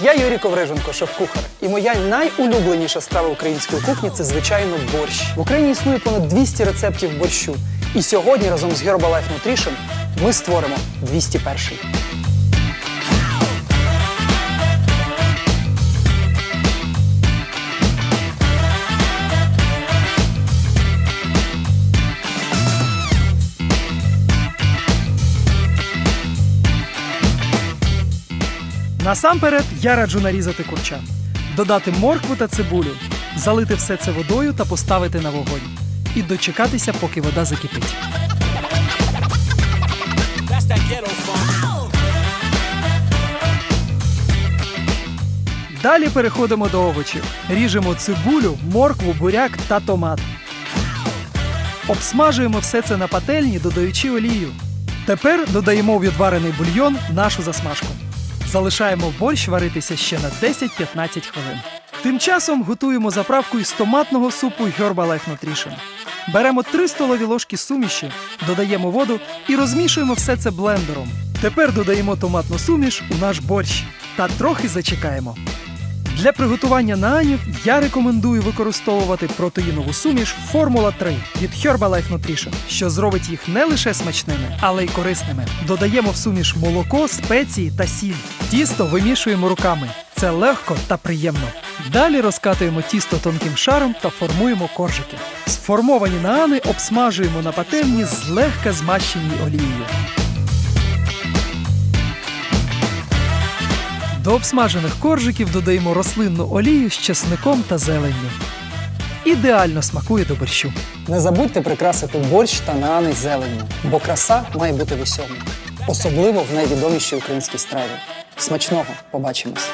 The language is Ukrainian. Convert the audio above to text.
Я Юрій Ковриженко, шеф-кухар. І моя найулюбленіша страва української кухні це, звичайно, борщ. В Україні існує понад 200 рецептів борщу. І сьогодні разом з Herbalife Nutrition ми створимо 201. Насамперед я раджу нарізати курча, додати моркву та цибулю, залити все це водою та поставити на вогонь. І дочекатися, поки вода закипить. Далі переходимо до овочів. Ріжемо цибулю, моркву, буряк та томат. Обсмажуємо все це на пательні, додаючи олію. Тепер додаємо у відварений бульйон нашу засмажку. Залишаємо борщ варитися ще на 10-15 хвилин. Тим часом готуємо заправку із томатного супу Herbalife Nutrition. Беремо 3 столові ложки суміші, додаємо воду і розмішуємо все це блендером. Тепер додаємо томатну суміш у наш борщ та трохи зачекаємо. Для приготування наанів я рекомендую використовувати протеїнову суміш Формула 3 від Herbalife Nutrition, що зробить їх не лише смачними, але й корисними. Додаємо в суміш молоко, спеції та сіль. Тісто вимішуємо руками. Це легко та приємно. Далі розкатуємо тісто тонким шаром та формуємо коржики. Сформовані наани обсмажуємо на пательні злегка змащеній олією. До обсмажених коржиків додаємо рослинну олію з чесником та зеленню. Ідеально смакує до борщу. Не забудьте прикрасити борщ та нани зеленню, бо краса має бути в усьому, особливо в найвідомішій українській страві. Смачного побачимось!